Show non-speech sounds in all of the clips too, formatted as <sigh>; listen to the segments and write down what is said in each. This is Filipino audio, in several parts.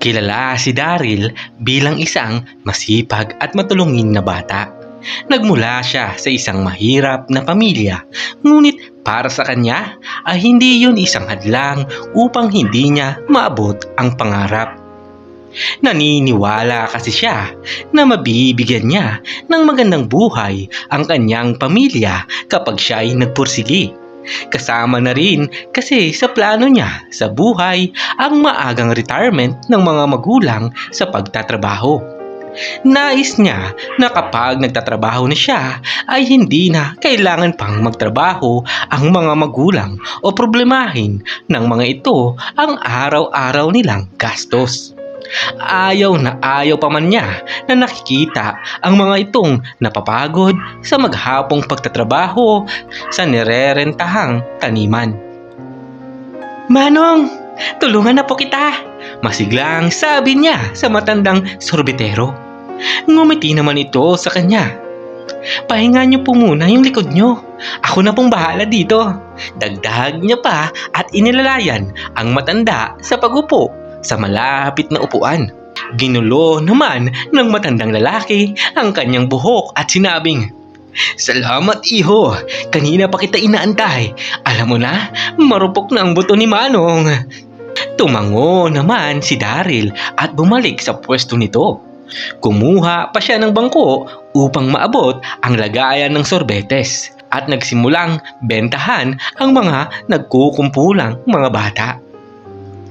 Kilala si Daryl bilang isang masipag at matulungin na bata. Nagmula siya sa isang mahirap na pamilya, ngunit para sa kanya ay hindi yun isang hadlang upang hindi niya maabot ang pangarap. Naniniwala kasi siya na mabibigyan niya ng magandang buhay ang kanyang pamilya kapag siya ay nagpursigi. Kasama na rin kasi sa plano niya sa buhay ang maagang retirement ng mga magulang sa pagtatrabaho. Nais niya na kapag nagtatrabaho na siya ay hindi na kailangan pang magtrabaho ang mga magulang o problemahin ng mga ito ang araw-araw nilang gastos. Ayaw na ayaw pa man niya na nakikita ang mga itong napapagod sa maghapong pagtatrabaho sa nirerentahang taniman. Manong, tulungan na po kita! Masiglang sabi niya sa matandang sorbetero. Ngumiti naman ito sa kanya. Pahinga niyo po muna yung likod niyo. Ako na pong bahala dito. Dagdag niya pa at inilalayan ang matanda sa pagupo sa malapit na upuan. Ginulo naman ng matandang lalaki ang kanyang buhok at sinabing, Salamat iho, kanina pa kita inaantay. Alam mo na, marupok na ang buto ni Manong. Tumango naman si Daryl at bumalik sa pwesto nito. Kumuha pa siya ng bangko upang maabot ang lagayan ng sorbetes at nagsimulang bentahan ang mga nagkukumpulang mga bata.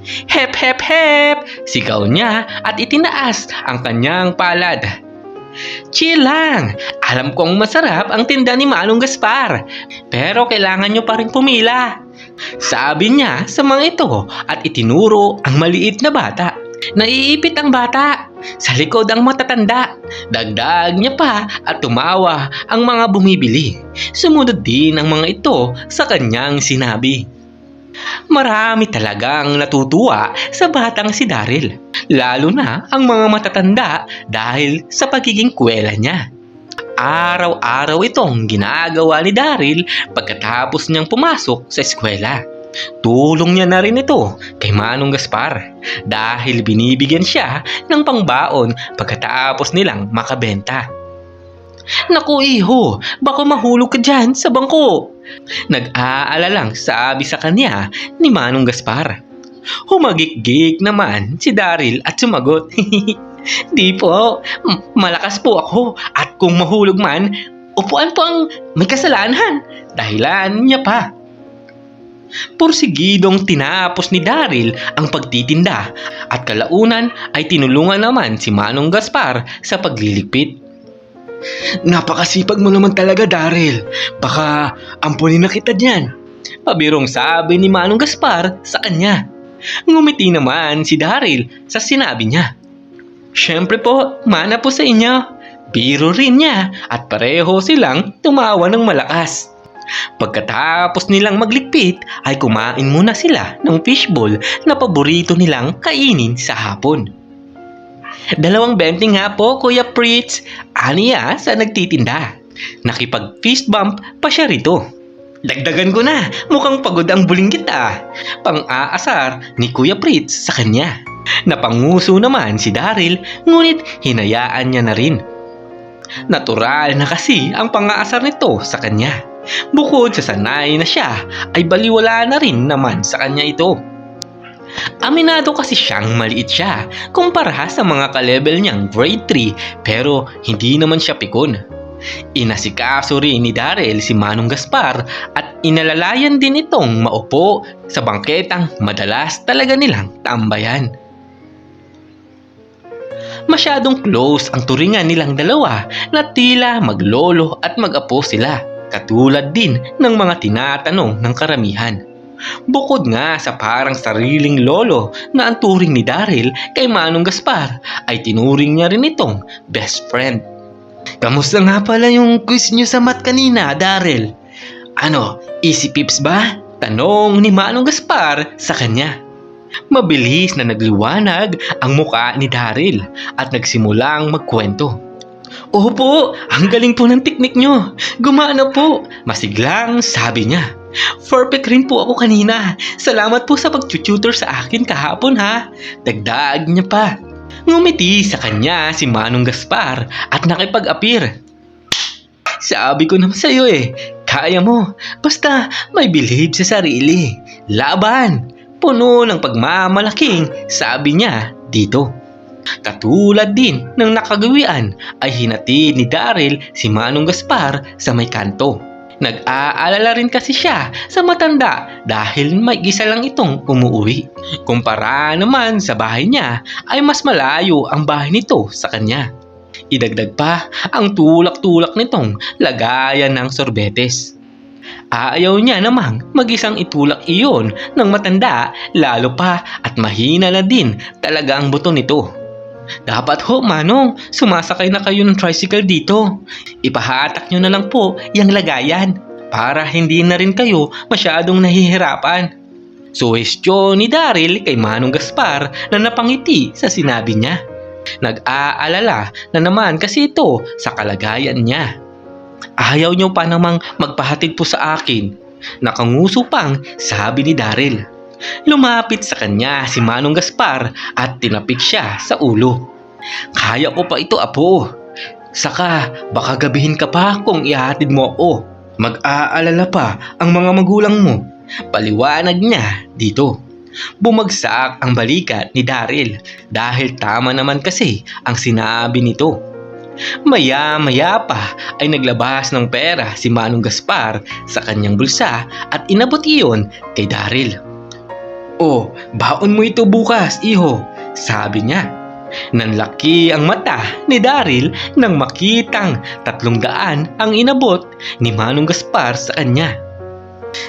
Hep hep hep! Sigaw niya at itinaas ang kanyang palad. Chill lang! Alam kong masarap ang tinda ni Manong Gaspar. Pero kailangan nyo pa rin pumila. Sabi niya sa mga ito at itinuro ang maliit na bata. Naiipit ang bata. Sa likod ang matatanda. Dagdag niya pa at tumawa ang mga bumibili. Sumunod din ang mga ito sa kanyang sinabi. Marami talagang natutuwa sa batang si Daryl. Lalo na ang mga matatanda dahil sa pagiging kwela niya. Araw-araw itong ginagawa ni Daryl pagkatapos niyang pumasok sa eskwela. Tulong niya na rin ito kay Manong Gaspar dahil binibigyan siya ng pangbaon pagkatapos nilang makabenta. Naku iho, baka mahulog ka dyan sa bangko. Nag-aalalang sabi sa kanya ni Manong Gaspar. Humagik-gik naman si Daryl at sumagot. <laughs> Di po, malakas po ako at kung mahulog man, upuan po ang may kasalanan. Dahilan niya pa. Porsigidong tinapos ni Daryl ang pagtitinda at kalaunan ay tinulungan naman si Manong Gaspar sa pagliligpit. Napakasipag mo naman talaga, Daryl. Baka ampunin na kita diyan. Pabirong sabi ni Manong Gaspar sa kanya. Ngumiti naman si Daryl sa sinabi niya. Siyempre po, mana po sa inyo. Biro rin niya at pareho silang tumawa ng malakas. Pagkatapos nilang magligpit ay kumain muna sila ng fishball na paborito nilang kainin sa hapon. Dalawang benting nga po, Kuya Pritz. Aniya sa nagtitinda. Nakipag fist bump pa siya rito. Dagdagan ko na, mukhang pagod ang bulinggit ah. Pang-aasar ni Kuya Pritz sa kanya. Napanguso naman si Daryl, ngunit hinayaan niya na rin. Natural na kasi ang pang-aasar nito sa kanya. Bukod sa sanay na siya, ay baliwala na rin naman sa kanya ito. Aminado kasi siyang maliit siya kumpara sa mga ka-level niyang grade 3 pero hindi naman siya pikon. Inasikaso rin ni Daryl si Manong Gaspar at inalalayan din itong maupo sa bangketang madalas talaga nilang tambayan. Masyadong close ang turingan nilang dalawa na tila maglolo at mag-apo sila katulad din ng mga tinatanong ng karamihan. Bukod nga sa parang sariling lolo na ang turing ni Daryl kay Manong Gaspar ay tinuring niya rin itong best friend. Kamusta nga pala yung quiz niyo sa mat kanina, Daryl? Ano, easy pips ba? Tanong ni Manong Gaspar sa kanya. Mabilis na nagliwanag ang muka ni Daryl at nagsimulang magkwento. Opo, ang galing po ng teknik nyo. Gumana po. Masiglang sabi niya. Perfect rin po ako kanina. Salamat po sa pag-tutor sa akin kahapon ha. Dagdag niya pa. Ngumiti sa kanya si Manong Gaspar at nakipag-apir. Sabi ko naman sa'yo eh, kaya mo. Basta may believe sa sarili. Laban. Puno ng pagmamalaking, sabi niya dito. Katulad din ng nakagawian ay hinatid ni Daryl si Manong Gaspar sa may kanto. Nag-aalala rin kasi siya sa matanda dahil may isa lang itong umuwi. Kumpara naman sa bahay niya ay mas malayo ang bahay nito sa kanya. Idagdag pa ang tulak-tulak nitong lagayan ng sorbetes. Ayaw niya namang mag-isang itulak iyon ng matanda lalo pa at mahina na din talaga ang buto nito. Dapat ho, Manong, sumasakay na kayo ng tricycle dito. Ipahatak nyo na lang po yung lagayan para hindi na rin kayo masyadong nahihirapan. Suwestyon ni Daryl kay Manong Gaspar na napangiti sa sinabi niya. Nag-aalala na naman kasi ito sa kalagayan niya. Ayaw niyo pa namang magpahatid po sa akin. Nakanguso pang sabi ni Daryl. Lumapit sa kanya si Manong Gaspar at tinapik siya sa ulo. Kaya ko pa ito, apo. Saka, baka gabihin ka pa kung ihatid mo ako. Mag-aalala pa ang mga magulang mo. Paliwanag niya dito. Bumagsak ang balikat ni Daryl dahil tama naman kasi ang sinabi nito. Maya-maya pa ay naglabas ng pera si Manong Gaspar sa kanyang bulsa at inabot iyon kay Daryl. Oh, baon mo ito bukas, iho, sabi niya. Nanlaki ang mata ni Daryl nang makitang tatlong daan ang inabot ni Manong Gaspar sa kanya.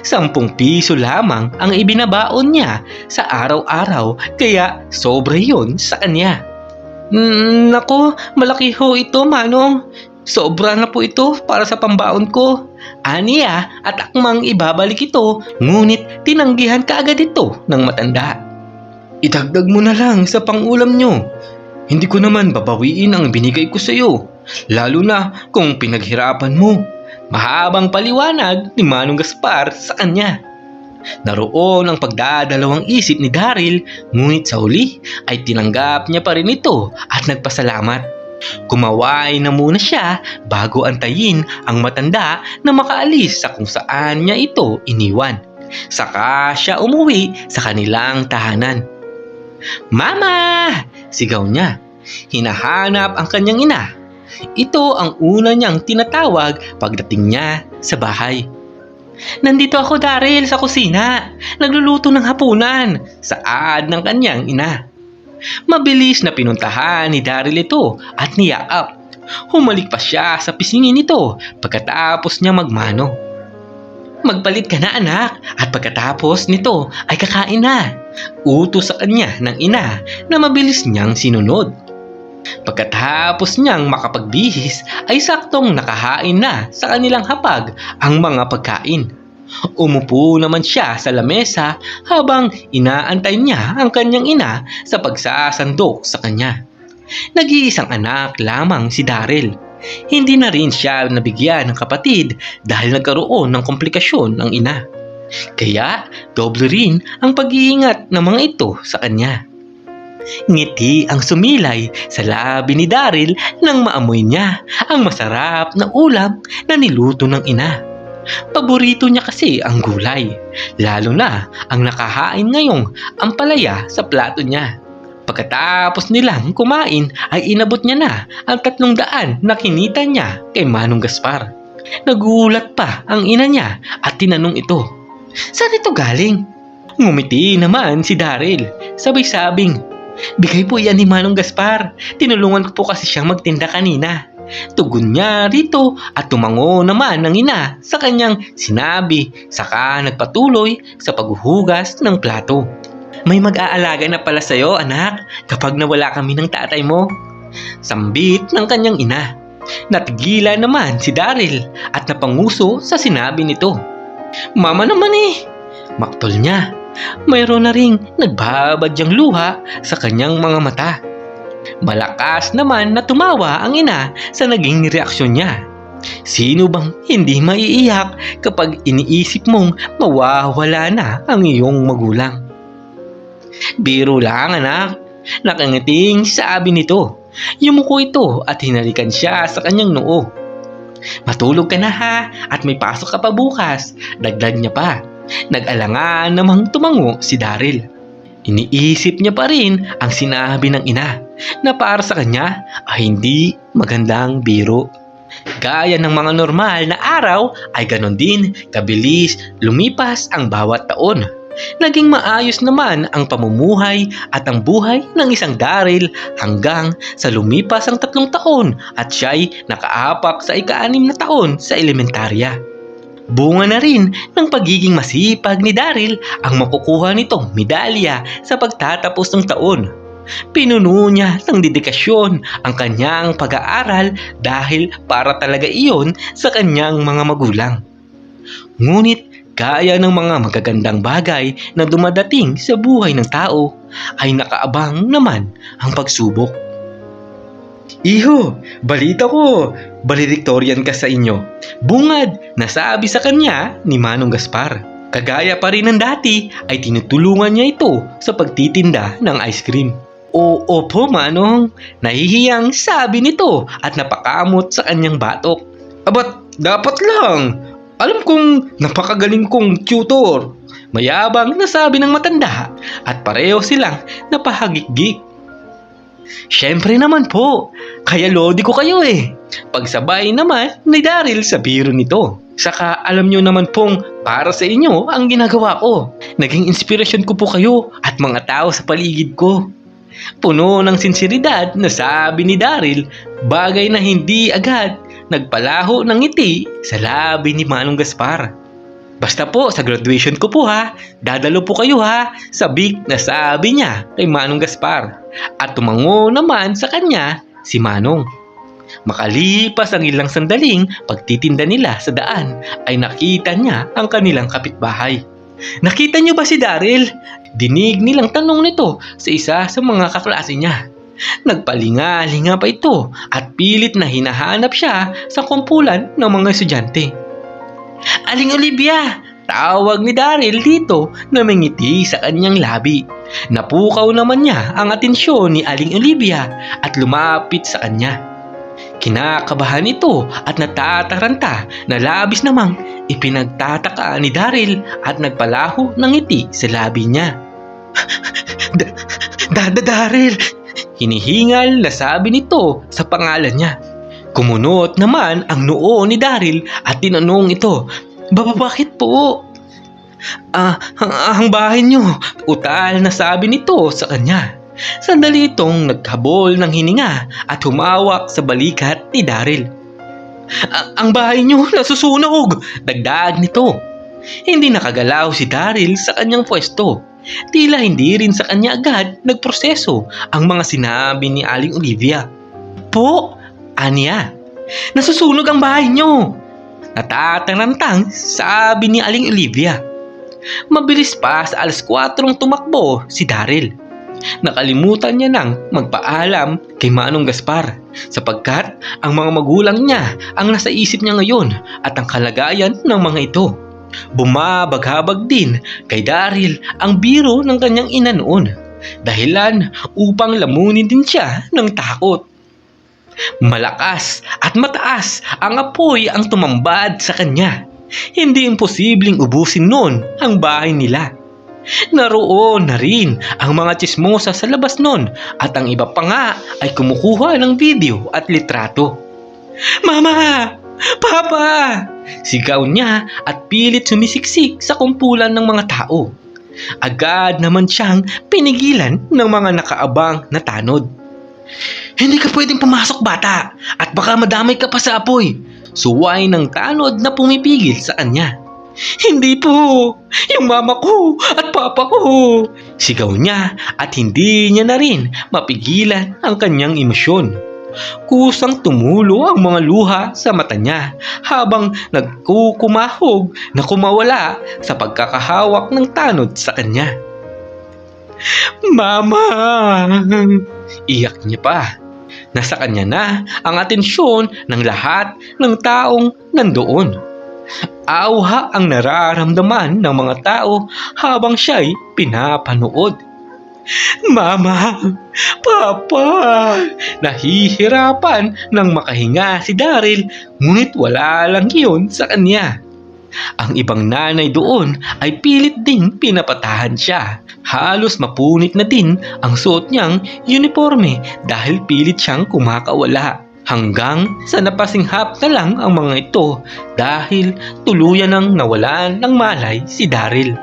Sampung piso lamang ang ibinabaon niya sa araw-araw kaya sobra yun sa kanya. Mm, nako, malaki ho ito, Manong. Sobra na po ito para sa pambaon ko. Aniya at akmang ibabalik ito, ngunit tinanggihan kaagad ito ng matanda. Idagdag mo na lang sa pangulam nyo. Hindi ko naman babawiin ang binigay ko sa iyo, lalo na kung pinaghirapan mo. Mahabang paliwanag ni Manong Gaspar sa kanya. Naroon ang pagdadalawang isip ni Daryl, ngunit sa huli ay tinanggap niya pa rin ito at nagpasalamat. Kumaway na muna siya bago antayin ang matanda na makaalis sa kung saan niya ito iniwan. Saka siya umuwi sa kanilang tahanan. Mama! Sigaw niya. Hinahanap ang kanyang ina. Ito ang una niyang tinatawag pagdating niya sa bahay. Nandito ako Daryl sa kusina. Nagluluto ng hapunan. Saad ng kanyang ina. Mabilis na pinuntahan ni Daryl ito at niyaap. Humalik pa siya sa pisingin nito pagkatapos niya magmano. Magpalit ka na anak at pagkatapos nito ay kakain na. Utos sa kanya ng ina na mabilis niyang sinunod. Pagkatapos niyang makapagbihis ay saktong nakahain na sa kanilang hapag ang mga pagkain. Umupo naman siya sa lamesa habang inaantay niya ang kanyang ina sa pagsasandok sa kanya. Nag-iisang anak lamang si Daryl. Hindi na rin siya nabigyan ng kapatid dahil nagkaroon ng komplikasyon ng ina. Kaya doble rin ang pag-iingat ng mga ito sa kanya. Ngiti ang sumilay sa labi ni Daryl nang maamoy niya ang masarap na ulam na niluto ng ina. Paborito niya kasi ang gulay, lalo na ang nakahain ngayong ampalaya sa plato niya. Pagkatapos nilang kumain ay inabot niya na ang tatlong daan na kinita niya kay Manong Gaspar. Nagulat pa ang ina niya at tinanong ito, Saan ito galing? Ngumiti naman si Daryl, sabay-sabing, Bigay po yan ni Manong Gaspar. Tinulungan ko po kasi siyang magtinda kanina. Tugon niya rito at tumango naman ng ina sa kanyang sinabi saka nagpatuloy sa paghuhugas ng plato. May mag-aalaga na pala sa'yo anak kapag nawala kami ng tatay mo. Sambit ng kanyang ina. Natigilan naman si Daryl at napanguso sa sinabi nito. Mama naman eh. Maktol niya mayroon na ring nagbabadyang luha sa kanyang mga mata. Malakas naman na tumawa ang ina sa naging reaksyon niya. Sino bang hindi maiiyak kapag iniisip mong mawawala na ang iyong magulang? Biro lang anak, nakangiting sabi nito. Yumuko ito at hinalikan siya sa kanyang noo. Matulog ka na ha at may pasok ka pa bukas. Dagdag niya pa. Nag-alangan namang tumango si Daryl. Iniisip niya pa rin ang sinabi ng ina na para sa kanya ay hindi magandang biro. Gaya ng mga normal na araw ay ganon din kabilis lumipas ang bawat taon. Naging maayos naman ang pamumuhay at ang buhay ng isang Daryl hanggang sa lumipas ang tatlong taon at siya'y nakaapak sa ika-anim na taon sa elementarya. Bunga na rin ng pagiging masipag ni Daryl ang makukuha nitong medalya sa pagtatapos ng taon. Pinuno niya ng dedikasyon ang kanyang pag-aaral dahil para talaga iyon sa kanyang mga magulang. Ngunit gaya ng mga magagandang bagay na dumadating sa buhay ng tao, ay nakaabang naman ang pagsubok. Iho, balita ko, valedictorian ka sa inyo. Bungad, nasabi sa kanya ni Manong Gaspar. Kagaya pa rin ng dati ay tinutulungan niya ito sa pagtitinda ng ice cream. O opo Manong, nahihiyang sabi nito at napakamot sa kanyang batok. Abat, dapat lang. Alam kong napakagaling kong tutor. Mayabang nasabi ng matanda at pareho silang napahagikgik. Siyempre naman po, kaya lodi ko kayo eh. Pagsabay naman ni Daryl sa biro nito. Saka alam nyo naman pong para sa inyo ang ginagawa ko. Naging inspirasyon ko po kayo at mga tao sa paligid ko. Puno ng sinseridad na sabi ni Daryl, bagay na hindi agad nagpalaho ng ngiti sa labi ni Manong Gaspar. Basta po sa graduation ko po ha, dadalo po kayo ha, sabik na sabi niya kay Manong Gaspar. At tumango naman sa kanya si Manong. Makalipas ang ilang sandaling pagtitinda nila sa daan ay nakita niya ang kanilang kapitbahay. Nakita niyo ba si Daryl? Dinig nilang tanong nito sa isa sa mga kaklase niya. Nagpalinga-linga pa ito at pilit na hinahanap siya sa kumpulan ng mga estudyante. Aling Olivia! Tawag ni Daryl dito na may ngiti sa kanyang labi. Napukaw naman niya ang atensyon ni Aling Olivia at lumapit sa kanya. Kinakabahan ito at natataranta na labis namang ipinagtataka ni Daryl at nagpalaho ng ngiti sa labi niya. <laughs> Dada Daryl! Hinihingal na sabi nito sa pangalan niya. Kumunot naman ang noo ni Daryl at tinanong ito, Baba bakit po? Ah, ang, bahay niyo, utal na sabi nito sa kanya. Sandali itong naghabol ng hininga at humawak sa balikat ni Daryl. "A- ang bahay niyo nasusunog! Dagdag nito. Hindi nakagalaw si Daryl sa kanyang pwesto. Tila hindi rin sa kanya agad nagproseso ang mga sinabi ni Aling Olivia. Po, Anya, nasusunog ang bahay niyo. Natatanantang sabi ni Aling Olivia. Mabilis pa sa alas 4 tumakbo si Daryl. Nakalimutan niya nang magpaalam kay Manong Gaspar sapagkat ang mga magulang niya ang nasa isip niya ngayon at ang kalagayan ng mga ito. Bumabaghabag din kay Daryl ang biro ng kanyang ina noon dahilan upang lamunin din siya ng takot. Malakas at mataas ang apoy ang tumambad sa kanya. Hindi imposibleng ubusin noon ang bahay nila. Naroon na rin ang mga chismosa sa labas noon at ang iba pa nga ay kumukuha ng video at litrato. Mama! Papa! Sigaw niya at pilit sumisiksik sa kumpulan ng mga tao. Agad naman siyang pinigilan ng mga nakaabang na tanod. Hindi ka pwedeng pumasok bata at baka madamay ka pa sa apoy. Suway ng tanod na pumipigil sa kanya. Hindi po! Yung mama ko at papa ko! Sigaw niya at hindi niya na rin mapigilan ang kanyang emosyon. Kusang tumulo ang mga luha sa mata niya habang nagkukumahog na kumawala sa pagkakahawak ng tanod sa kanya. Mama! Iyak niya pa. Nasa kanya na ang atensyon ng lahat ng taong nandoon. Auha ang nararamdaman ng mga tao habang siya'y pinapanood. Mama! Papa! Nahihirapan nang makahinga si Daryl ngunit wala lang yun sa kanya. Ang ibang nanay doon ay pilit ding pinapatahan siya. Halos mapunit na din ang suot niyang uniforme dahil pilit siyang kumakawala. Hanggang sa napasinghap na lang ang mga ito dahil tuluyan nang nawalan ng malay si Daryl.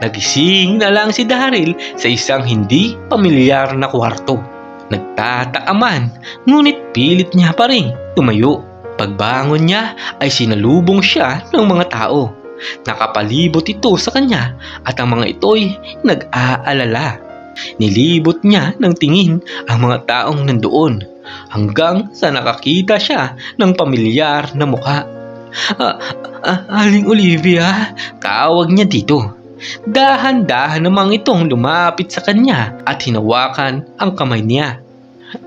Nagising na lang si Daryl sa isang hindi pamilyar na kwarto. Nagtataka man, ngunit pilit niya pa rin tumayo. Pagbangon niya ay sinalubong siya ng mga tao. Nakapalibot ito sa kanya at ang mga ito'y nag-aalala. Nilibot niya ng tingin ang mga taong nandoon hanggang sa nakakita siya ng pamilyar na mukha. Aling Olivia, tawag niya dito. Dahan-dahan namang itong lumapit sa kanya at hinawakan ang kamay niya.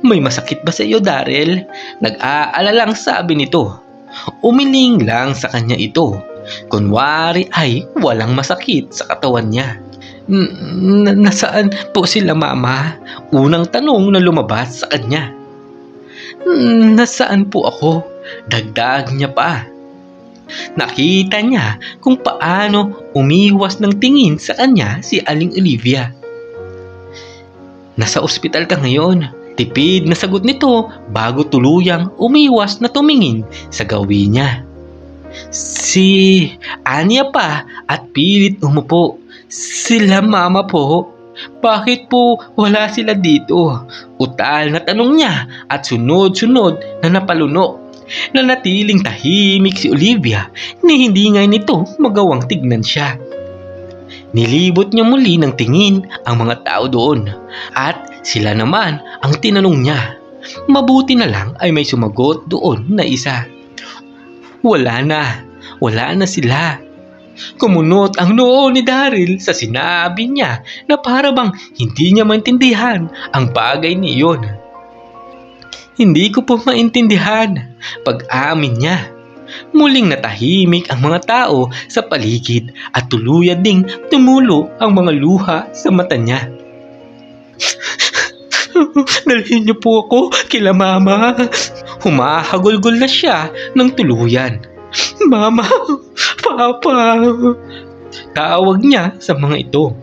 May masakit ba sa iyo, Daryl? Nag-aalalang sabi nito. Umiling lang sa kanya ito. Kunwari ay walang masakit sa katawan niya. "N- n- nasaan po sila mama? Unang tanong na lumabas sa kanya. "N- Nasaan po ako? Dagdag niya pa. Nakita niya kung paano umiwas ng tingin sa kanya si Aling Olivia. Nasa ospital ka ngayon. Tipid na sagot nito bago tuluyang umiwas na tumingin sa gawin niya. Si Anya pa at pilit umupo. Sila mama po. Bakit po wala sila dito? Utal na tanong niya at sunod-sunod na napalunok. Nanatiling tahimik si Olivia ni hindi nga nito magawang tignan siya. Nilibot niya muli ng tingin ang mga tao doon at sila naman ang tinanong niya. Mabuti na lang ay may sumagot doon na isa. Wala na, wala na sila. Kumunot ang noo ni Daryl sa sinabi niya na para bang hindi niya maintindihan ang bagay niyon. Hindi ko po maintindihan pag-amin niya. Muling natahimik ang mga tao sa paligid at tuluyan ding tumulo ang mga luha sa mata niya. <laughs> Dalhin niyo po ako kila mama. Humahagulgol na siya ng tuluyan. Mama, Papa. Tawag niya sa mga ito.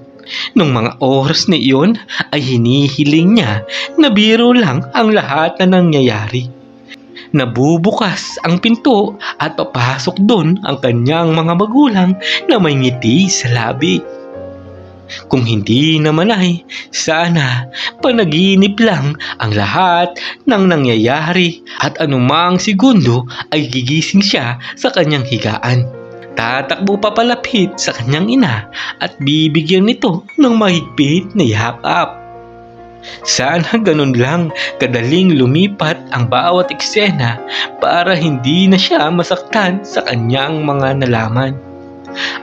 Nung mga oras na iyon ay hinihiling niya na biro lang ang lahat na nangyayari. Nabubukas ang pinto at papasok doon ang kanyang mga magulang na may ngiti sa labi. Kung hindi naman ay, sana panaginip lang ang lahat ng nangyayari at anumang segundo ay gigising siya sa kanyang higaan. Tatakbo pa palapit sa kanyang ina at bibigyan nito ng mahigpit na yakap. Sana ganun lang kadaling lumipat ang bawat eksena para hindi na siya masaktan sa kanyang mga nalaman.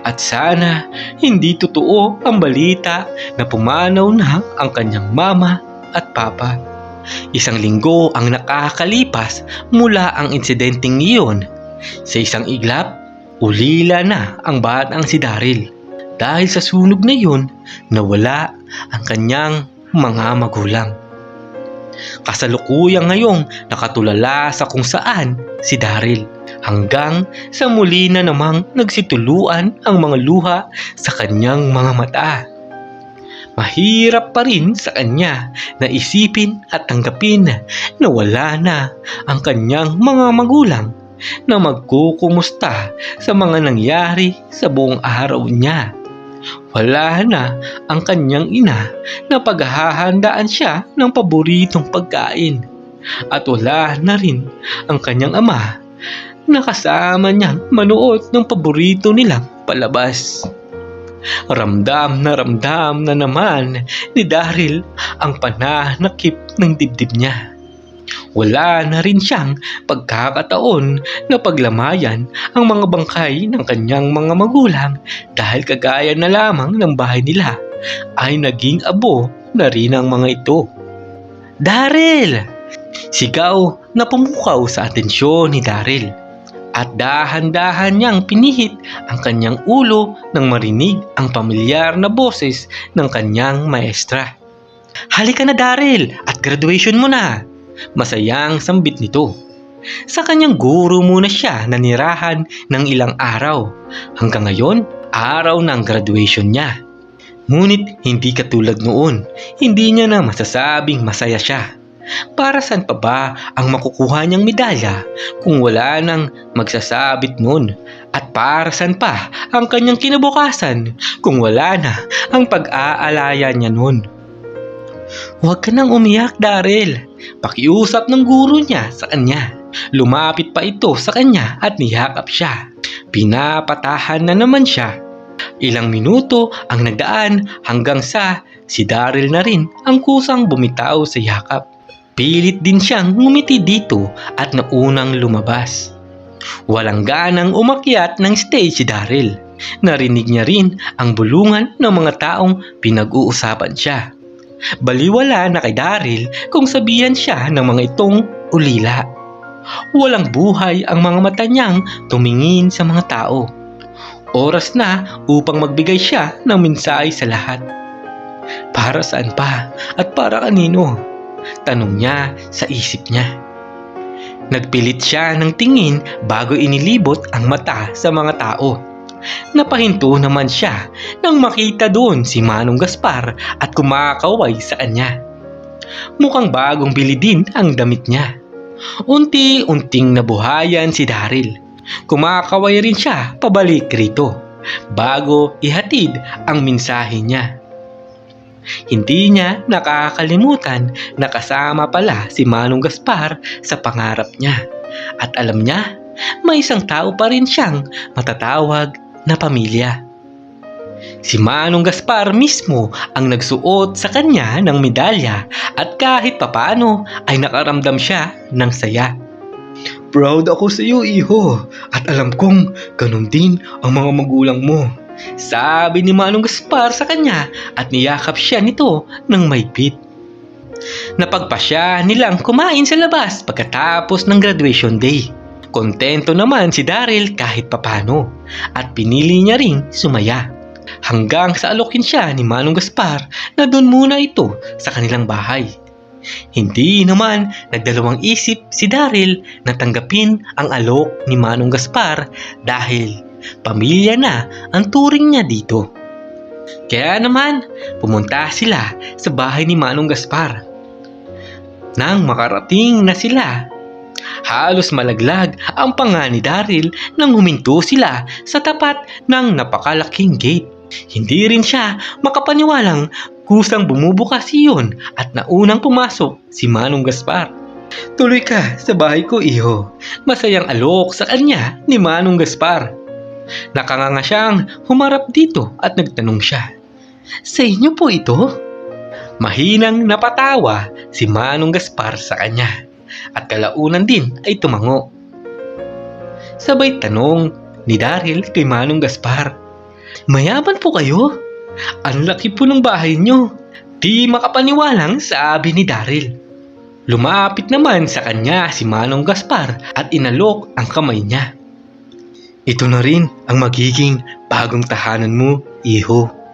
At sana hindi totoo ang balita na pumanaw na ang kanyang mama at papa. Isang linggo ang nakakalipas mula ang insidenteng iyon. Sa isang iglap, ulila na ang batang si Daryl. Dahil sa sunog na iyon, nawala ang kanyang mga magulang. Kasalukuyang ngayong nakatulala sa kung saan si Daryl hanggang sa muli na namang nagsituluan ang mga luha sa kanyang mga mata. Mahirap pa rin sa kanya na isipin at tanggapin na wala na ang kanyang mga magulang na magkukumusta sa mga nangyari sa buong araw niya. Wala na ang kanyang ina na paghahandaan siya ng paboritong pagkain. At wala na rin ang kanyang ama na kasama niyang manood ng paborito nilang palabas. Ramdam na ramdam na naman ni Daryl ang pananakip ng dibdib niya. Wala na rin siyang pagkakataon na paglamayan ang mga bangkay ng kanyang mga magulang dahil kagaya na lamang ng bahay nila ay naging abo na rin ang mga ito. Daryl! Sigaw na pumukaw sa atensyon ni Daryl. At dahan-dahan niyang pinihit ang kanyang ulo nang marinig ang pamilyar na boses ng kanyang maestra. Halika na Daryl at graduation mo na. Masayang sambit nito. Sa kanyang guro muna siya nanirahan ng ilang araw. Hanggang ngayon, araw ng graduation niya. Ngunit hindi katulad noon, hindi niya na masasabing masaya siya. Para saan pa ba ang makukuha niyang medalya kung wala nang magsasabit nun? At para saan pa ang kanyang kinabukasan kung wala na ang pag-aalaya niya nun? Huwag ka nang umiyak, Daryl. Pakiusap ng guro niya sa kanya. Lumapit pa ito sa kanya at niyakap siya. Pinapatahan na naman siya. Ilang minuto ang nagdaan hanggang sa si Daryl na rin ang kusang bumitaw sa yakap. Pilit din siyang ngumiti dito at naunang lumabas. Walang ganang umakyat ng stage si Daryl. Narinig niya rin ang bulungan ng mga taong pinag-uusapan siya. Baliwala na kay Daryl kung sabihan siya ng mga itong ulila. Walang buhay ang mga mata niyang tumingin sa mga tao. Oras na upang magbigay siya ng mensahe sa lahat. Para saan pa at para kanino? Tanong niya sa isip niya. Nagpilit siya ng tingin bago inilibot ang mata sa mga tao. Napahinto naman siya nang makita doon si Manong Gaspar at kumakaway sa kanya. Mukhang bagong bili din ang damit niya. Unti-unting nabuhayan si Daryl. Kumakaway rin siya pabalik rito bago ihatid ang mensahe niya. Hindi niya nakakalimutan na kasama pala si Manong Gaspar sa pangarap niya. At alam niya, may isang tao pa rin siyang matatawag na pamilya. Si Manong Gaspar mismo ang nagsuot sa kanya ng medalya at kahit papano ay nakaramdam siya ng saya. Proud ako sa iyo, iho, at alam kong ganun din ang mga magulang mo. Sabi ni Manong Gaspar sa kanya at niyakap siya nito ng maigpit. Napagpasya nilang kumain sa labas pagkatapos ng graduation day. Kontento naman si Daryl kahit papano at pinili niya ring sumaya. Hanggang sa alokin siya ni Manong Gaspar na doon muna ito sa kanilang bahay. Hindi naman nagdalawang isip si Daryl na tanggapin ang alok ni Manong Gaspar dahil pamilya na ang turing niya dito. Kaya naman, pumunta sila sa bahay ni Manong Gaspar. Nang makarating na sila, halos malaglag ang panga ni Daryl nang huminto sila sa tapat ng napakalaking gate. Hindi rin siya makapaniwalang kusang bumubukas iyon at naunang pumasok si Manong Gaspar. Tuloy ka sa bahay ko, iho. Masayang alok sa kanya ni Manong Gaspar. Nakanganga siyang humarap dito at nagtanong siya. Sa inyo po ito? Mahinang napatawa si Manong Gaspar sa kanya at kalaunan din ay tumango. Sabay tanong ni Daryl kay Manong Gaspar. Mayaman po kayo? Ang laki po ng bahay nyo. Di makapaniwalang sabi ni Daryl. Lumapit naman sa kanya si Manong Gaspar at inalok ang kamay niya. Ito na rin ang magiging bagong tahanan mo, iho.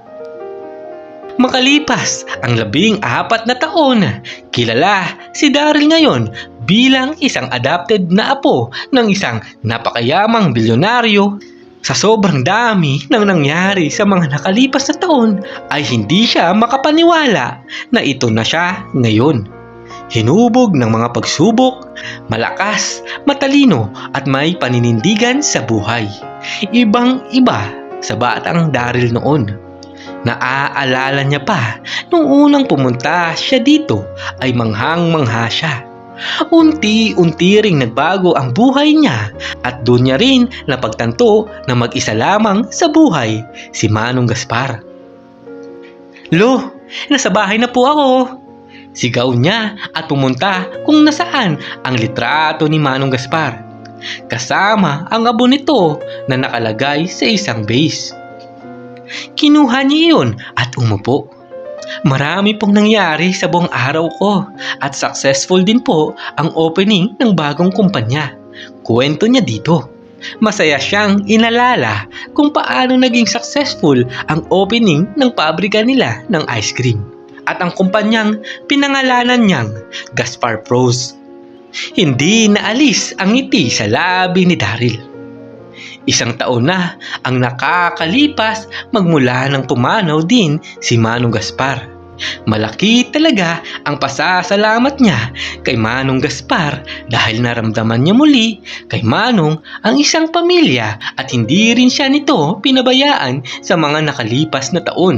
Makalipas ang labing apat na taon, kilala si Daryl ngayon bilang isang adopted na apo ng isang napakayamang bilyonaryo. Sa sobrang dami ng nangyari sa mga nakalipas na taon ay hindi siya makapaniwala na ito na siya ngayon. Hinubog ng mga pagsubok, malakas, matalino at may paninindigan sa buhay. Ibang iba sa batang Daryl noon. Naaalala niya pa nung unang pumunta siya dito ay manghang-mangha siya. Unti-unti ring nagbago ang buhay niya at doon niya rin napagtanto na mag-isa lamang sa buhay si Manong Gaspar. Lo, nasa bahay na po ako. Sigaw niya at pumunta kung nasaan ang litrato ni Manong Gaspar. Kasama ang abo nito na nakalagay sa isang base. Kinuha niya iyon at umupo. Marami pong nangyari sa buong araw ko at successful din po ang opening ng bagong kumpanya. Kuwento niya dito. Masaya siyang inalala kung paano naging successful ang opening ng pabrika nila ng ice cream at ang kumpanyang pinangalanan niyang Gaspar Pros. Hindi naalis ang ngiti sa labi ni Daryl. Isang taon na ang nakakalipas magmula nang pumanaw din si Manong Gaspar. Malaki talaga ang pasasalamat niya kay Manong Gaspar dahil naramdaman niya muli kay Manong ang isang pamilya at hindi rin siya nito pinabayaan sa mga nakalipas na taon.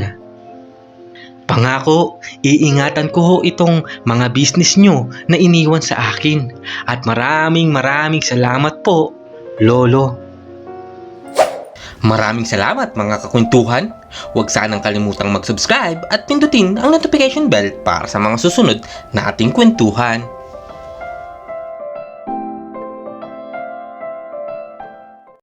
Pangako, iingatan ko ho itong mga business nyo na iniwan sa akin at maraming maraming salamat po, Lolo. Maraming salamat mga kakwentuhan. Huwag sanang kalimutang mag-subscribe at pindutin ang notification bell para sa mga susunod na ating kwentuhan.